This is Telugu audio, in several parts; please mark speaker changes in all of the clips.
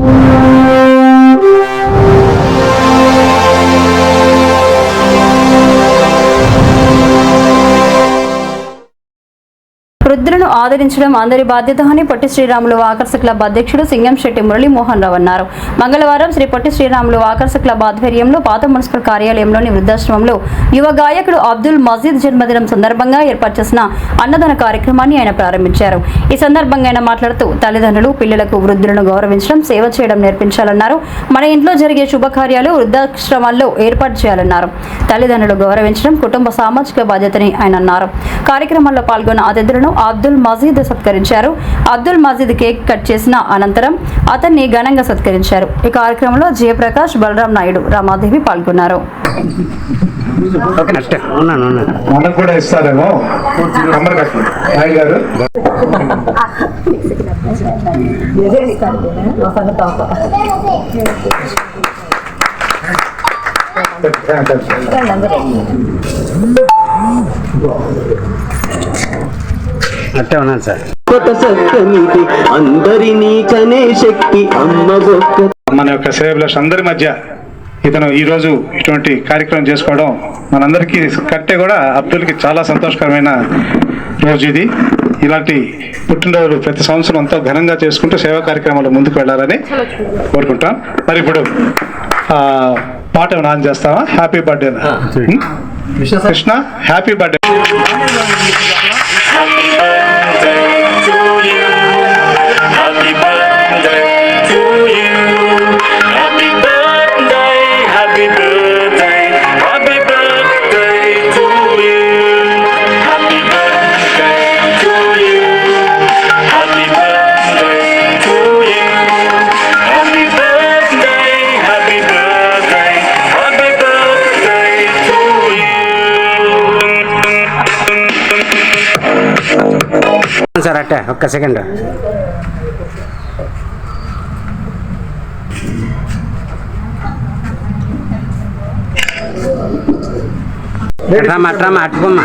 Speaker 1: you. వృద్ధులను ఆదరించడం అందరి బాధ్యత అని పొట్టి శ్రీరాములు వాకర్స్ క్లబ్ అధ్యక్షుడు సింగం శెట్టి మురళీమోహన్ రావు అన్నారు. మంగళవారం శ్రీ పొట్టి శ్రీరాములు వాకర్స్ క్లబ్ ఆధ్వర్యంలో పాత మున్సిపల్ కార్యాలయంలోని వృద్ధాశ్రమంలో యువ గాయకుడు అబ్దుల్ మజీద్ జన్మదినం సందర్భంగా ఏర్పాటు చేసిన అన్నదాన కార్యక్రమాన్ని ఆయన ప్రారంభించారు. ఈ సందర్భంగా ఆయన మాట్లాడుతూ తల్లిదండ్రులు పిల్లలకు వృద్ధులను గౌరవించడం సేవ చేయడం నేర్పించాలన్నారు. మన ఇంట్లో జరిగే శుభకార్యాలు వృద్ధాశ్రమాల్లో ఏర్పాటు చేయాలన్నారు. తల్లిదండ్రులు గౌరవించడం కుటుంబ సామాజిక బాధ్యతని ఆయన అన్నారు. కార్యక్రమంలో పాల్గొన్న అతిథులను అబ్దుల్ మజీద్ సత్కరించారు. అబ్దుల్ మజీద్ కేక్ కట్ చేసిన అనంతరం అతన్ని ఘనంగా సత్కరించారు. ఈ కార్యక్రమంలో జయప్రకాష్ బలరాం నాయుడు రమాదేవి పాల్గొన్నారు.
Speaker 2: మనకు కూడా ఇస్తారేమో. గారు.
Speaker 3: అట్టే ఉన్నాను సార్.
Speaker 4: కొత్త అందరినీ కనే శక్తి అమ్మ ఒక్క
Speaker 2: మన యొక్క సేవలర్స్ అందరి మధ్య ఇతను ఈ రోజు ఇటువంటి కార్యక్రమం చేసుకోవడం మనందరికీ కట్టే కూడా అబ్దుల్కి చాలా సంతోషకరమైన రోజు ఇది. ఇలాంటి పుట్టినరోజు ప్రతి సంవత్సరం ఎంతో ఘనంగా చేసుకుంటూ సేవా కార్యక్రమాలు ముందుకు వెళ్ళాలని కోరుకుంటాం. మరి ఇప్పుడు ఆ, పాట ఏమైనా ఆన్ చేస్తావా? Happy birthday Krishna happy birthday
Speaker 3: sir అట్టే ఒక్క సెకండ్ అట్రామా అట్రామా అట్టుకోమ్మా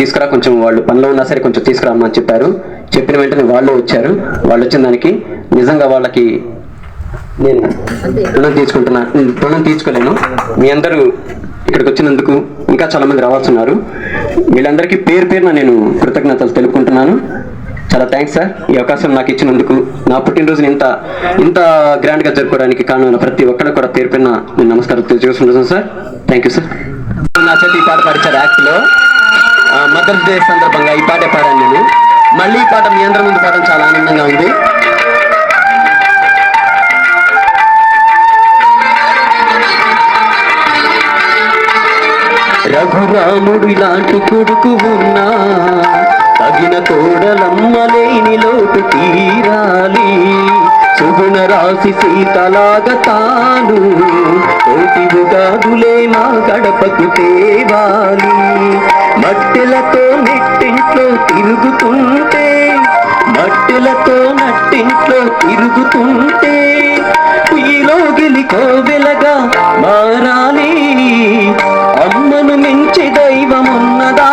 Speaker 4: తీసుకురా కొంచెం వాళ్ళు పనిలో ఉన్నా సరే కొంచెం తీసుకురామని చెప్పారు. చెప్పిన వెంటనే వాళ్ళు వచ్చారు. వాళ్ళు వచ్చిన దానికి నిజంగా వాళ్ళకి నేను రుణం తీసుకుంటున్నా రుణం తీసుకోలేను. మీ అందరూ ఇక్కడికి వచ్చినందుకు ఇంకా చాలా మంది రావాల్సిన్నారు వీళ్ళందరికీ పేరు పేరున నేను కృతజ్ఞతలు తెలుపుకుంటున్నాను. చాలా థ్యాంక్స్ సార్ ఈ అవకాశం నాకు ఇచ్చినందుకు నా పుట్టినరోజుని ఇంత ఇంత గ్రాండ్గా జరుపుకోవడానికి కారణమైన ప్రతి ఒక్కరికి కూడా పేరు పేరున నేను నమస్కారం తెలియజేసుకుంటున్నాను సార్ థ్యాంక్ యూ సార్ నా చేతి ఈ పాట పాడించారు యాక్ట్ లో మదర్స్ డే సందర్భంగా ఈ పాటే పాడాను నేను. మళ్ళీ ఈ పాట మీ అందరి ముందు పాడడం చాలా ఆనందంగా ఉంది. రఘురాముడు ఇలాంటి కొడుకు ఉన్నా తగిన తోడలమ్మ లేని లోటు తీరాలి. సుగుణ రాసి సీతలాగా తాను. కోటి ఉగాదులే మా గడపకు తేవాలి. మట్టెలతో నెట్టింట్లో తిరుగుతుంటే మట్టెలతో నట్టింట్లో తిరుగుతుంటే పొయ్యిలో గెలి కోవెలగా మారాలి. అమ్మను మించి దైవమున్నదా?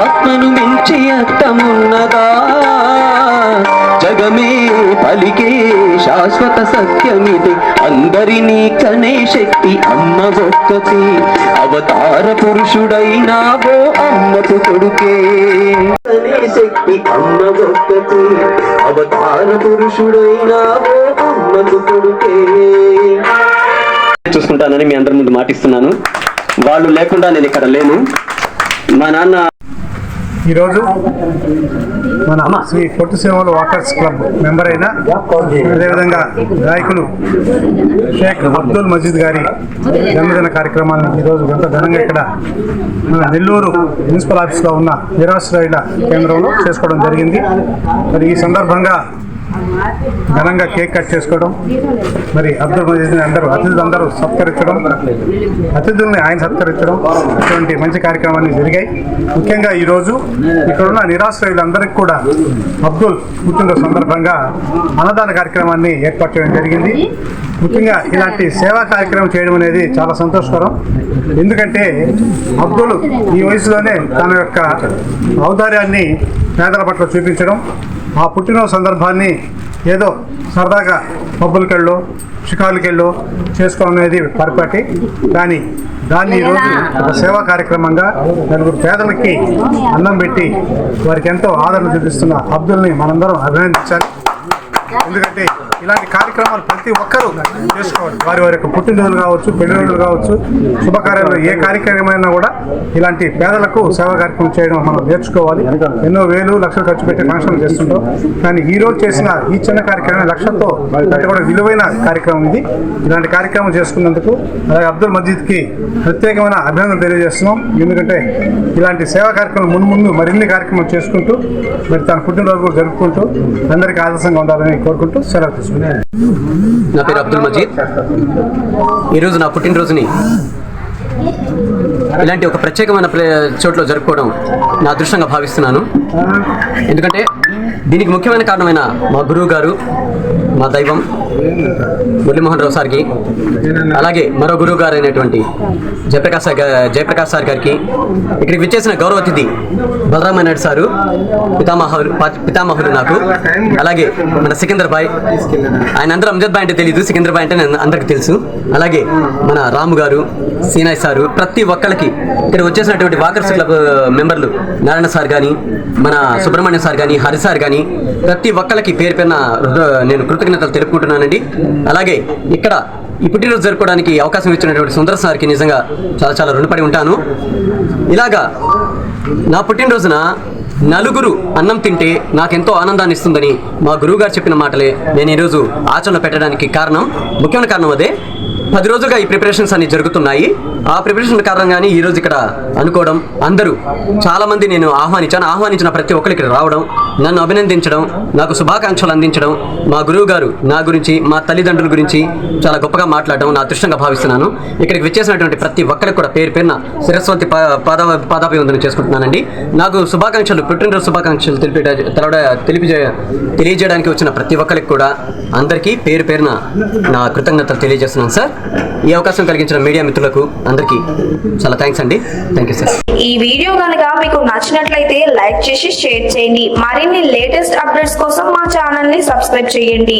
Speaker 4: ఆత్మను మించి అత్తమున్నదా జగమే పలికే శాశ్వత సత్యమిది. అందరినీ కనే శక్తి అమ్మ ఒక్కతి. అవతార పురుషుడైనా ఓ అమ్మకు కొడుకే. కనే శక్తి అమ్మ ఒక్కతి. అవతార పురుషుడైనా ఓ అమ్మకు కొడుకే. చూసుకుంటానని మీ అందరి ముందు మాటిస్తున్నాను. వాళ్ళు లేకుండా నేను ఇక్కడ లేను. మా నాన్న
Speaker 2: ఈరోజు మన శ్రీ పొట్టు సేవలు వాకర్స్ క్లబ్ మెంబర్ అయిన అదేవిధంగా గాయకులు షేక్ అబ్దుల్ మజీద్ గారి జన్మదిన కార్యక్రమాలను ఈరోజు ఎంత ఘనంగా ఇక్కడ మన నెల్లూరు మున్సిపల్ ఆఫీస్లో ఉన్న నిరాశ్రయుల కేంద్రంలో చేసుకోవడం జరిగింది. మరి ఈ సందర్భంగా ఘనంగా కేక్ కట్ చేసుకోవడం. మరి అబ్దుల్ చేసిన అందరూ అతిథులు అందరూ సత్కరించడం. అతిథుల్ని ఆయన సత్కరించడం. ఇటువంటి మంచి కార్యక్రమాన్ని జరిగాయి. ముఖ్యంగా ఈరోజు ఇక్కడున్న నిరాశ్రయులందరికీ కూడా అబ్దుల్ పుట్టినరోజు సందర్భంగా అన్నదాన కార్యక్రమాన్ని ఏర్పాటు చేయడం జరిగింది. ముఖ్యంగా ఇలాంటి సేవా కార్యక్రమం చేయడం అనేది చాలా సంతోషకరం. ఎందుకంటే అబ్దుల్ ఈ వయసులోనే తన యొక్క ఔదార్యాన్ని పేదల పట్ల చూపించడం ఆ పుట్టినరోజు సందర్భాన్ని ఏదో సరదాగా పబ్బులకెళ్ళో షికారులకెళ్ళో చేసుకోవడం అనేది పరిపాటి. కానీ దాన్ని ఈరోజు ఒక సేవా కార్యక్రమంగా నలుగురు పేదలకి అన్నం పెట్టి వారికి ఎంతో ఆదరణ చూపిస్తున్న అబ్దుల్ని మనందరం అభినందించాలి. ఎందుకంటే ఇలాంటి కార్యక్రమాలు ప్రతి ఒక్కరూ చేసుకోవాలి. వారి వారి యొక్క పుట్టినరోజులు కావచ్చు పెళ్ళిరోజులు కావచ్చు శుభకార్యాలు ఏ కార్యక్రమమైనా కూడా ఇలాంటి పేదలకు సేవా కార్యక్రమం చేయడం మనం నేర్చుకోవాలి. ఎన్నో వేలు లక్షలు ఖర్చు పెట్టే ఫంక్షన్లు చేస్తుంటాం. కానీ ఈ రోజు చేసిన ఈ చిన్న కార్యక్రమం లక్షలతో కూడా విలువైన కార్యక్రమం ఇది. ఇలాంటి కార్యక్రమం చేసుకున్నందుకు అలాగే అబ్దుల్ మజీద్కి ప్రత్యేకమైన అభినందన తెలియజేస్తున్నాం. ఎందుకంటే ఇలాంటి సేవా కార్యక్రమం ముందు ముందు మరిన్ని కార్యక్రమాలు చేసుకుంటూ మరి తన పుట్టినరోజు జరుపుకుంటూ అందరికీ ఆదర్శంగా ఉండాలని కోరుకుంటూ సెలవు తీసుకున్నాను.
Speaker 4: నా పేరు అబ్దుల్ మజీద్. ఈరోజు నా పుట్టినరోజుని ఇలాంటి ఒక ప్రత్యేకమైన ప్లే చోట్లో జరుపుకోవడం నా అదృష్టంగా భావిస్తున్నాను. ఎందుకంటే దీనికి ముఖ్యమైన కారణమైన మా గురువు గారు మా దైవం మురళీమోహన్ రావు సార్కి అలాగే మరో గురువు గారు అయినటువంటి జయప్రకాష్ సార్ జయప్రకాష్ సార్ గారికి ఇక్కడికి విచ్చేసిన గౌరవ అతిథి బలరామ నాయుడు సారు పితామహులు పా- పితామహులు నాకు అలాగే మన సికిందర్ బాయ్ ఆయన అందరూ అమ్జద్ బాయ్ అంటే తెలియదు సికిందర్ బాయ్ అంటే అందరికి తెలుసు. అలాగే మన రాము గారు సీనాయ్ సారు ప్రతి ఒక్కరికి ఇక్కడ వచ్చేసినటువంటి వాకర్స్ క్లబ్ మెంబర్లు నారాయణ సార్ కానీ మన సుబ్రహ్మణ్యం సార్ కానీ హరి సార్ కానీ ప్రతి ఒక్కరికి పేరు పేరున హృద- నేను కృతజ్ఞతలు తెలుపుకుంటున్నానండి. అలాగే ఇక్కడ ఈ పుట్టినరోజు జరుపుకోవడానికి అవకాశం ఇచ్చినటువంటి సుందర సార్కి నిజంగా చాలా చాలా రుణపడి ఉంటాను. ఇలాగా నా పుట్టినరోజున నలుగురు అన్నం తింటే నాకెంతో ఆనందాన్ని ఇస్తుందని మా గురువు గారు చెప్పిన మాటలే నేను ఈరోజు ఆచరణ పెట్టడానికి కారణం. ముఖ్యమైన కారణం అదే. పది రోజులుగా ఈ ప్రిపరేషన్స్ అన్ని జరుగుతున్నాయి. ఆ ప్రిపరేషన్ కారణంగానే ఈ రోజు ఇక్కడ అనుకోవడం అందరూ చాలా మంది నేను ఆహ్వానించాను. ఆహ్వానించిన ప్రతి ఒక్కరు ఇక్కడ రావడం నన్ను అభినందించడం నాకు శుభాకాంక్షలు అందించడం మా గురువు గారు నా గురించి మా తల్లిదండ్రుల గురించి చాలా గొప్పగా మాట్లాడడం నా అదృష్టంగా భావిస్తున్నాను. ఇక్కడికి విచ్చేసినటువంటి ప్రతి ఒక్కరికి కూడా పేరు పేరున శిరస్వంతి పాద పాదాభివందనం చేసుకుంటున్నానండి. నాకు శుభాకాంక్షలు పుట్టినరోజు శుభాకాంక్షలు తెలిపి తెలవడ తెలిపి తెలియజేయడానికి వచ్చిన ప్రతి ఒక్కరికి కూడా అందరికీ పేరు పేరున నా కృతజ్ఞతలు తెలియజేస్తున్నాను సార్. ఈ అవకాశం కలిగించిన మీడియా మిత్రులకు అందరికీ చాలా థ్యాంక్స్ అండి. థ్యాంక్ యూ సార్
Speaker 5: ఈ వీడియో కనుక మీకు నచ్చినట్లయితే లైక్ చేసి షేర్ చేయండి. మరిన్ని లేటెస్ట్ అప్డేట్స్ కోసం మా ఛానల్ని సబ్స్క్రైబ్ చేయండి.